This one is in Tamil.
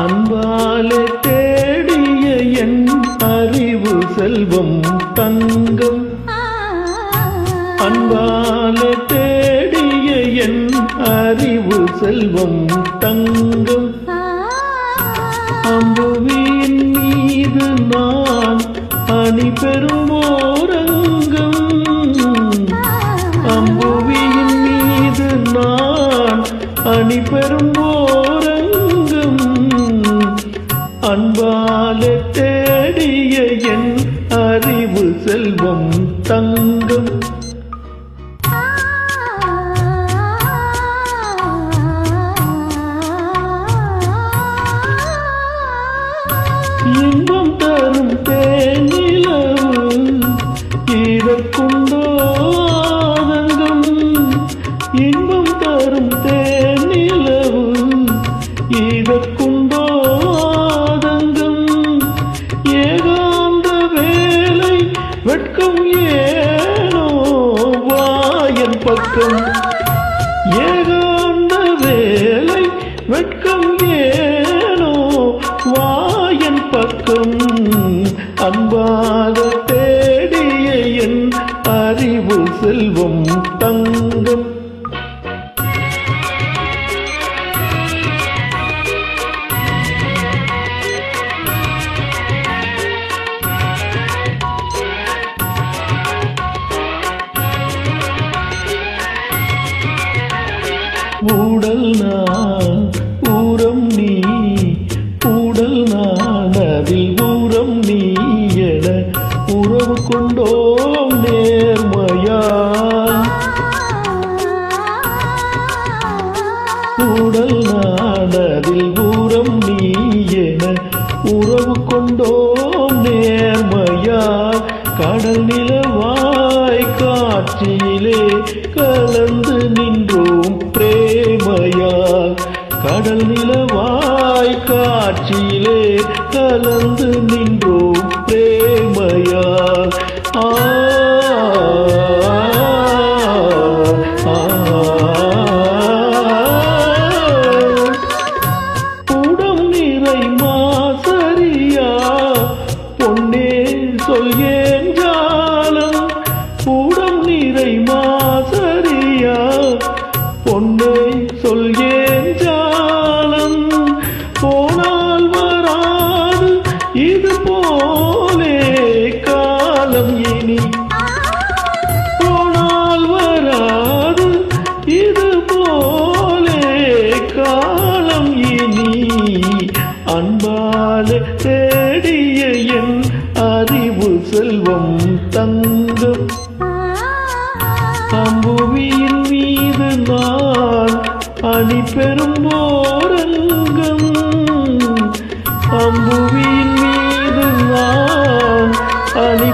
அன்பால தேடிய என் அறிவு செல்வம் தங்கம். அன்பால தேடிய என் அறிவு செல்வம் தங்கம். அம்புவியின் மீது நான் அணி பெறும் ஓரங்கம் அம்புவியின் மீது நான் அணி பெறும் ஓரங்கம் அன்பாலே தேடிய என் அறிவு செல்வம் தங்கம். இன்பம் தரும் தேனிலவு இதற்குண்டோ இன்பம் தரும் தே ஏகாந்த வேலை வெட்கம் ஏனோ வாயன் பக்கம். ஏகாந்த வேலை வெட்கம் ஏனோ வாயன் பக்கம். அன்பாக தேடிய என் அறிவு செல்வம் தங்க ஊடல் நான் ஊரம் நீ ஊடல் நான் அதில் ஊரம் நீ என உறவு கொண்டோம் நேர்மையா. ஊடல் நான் அதில் ஊரம் நீ என உறவு கொண்டோம் நேர்மையா. கடல் நிலவாய் காற்றிலே கலந்து நின்று கடல் நிலவாய் காட்சியிலே கலந்து நின்றோம். அன்பு செல்வம் தங்கம் அம்புவியின் மீது நான் அணி பெறும் போரங்கம். அம்புவியின் மீது நான் அணி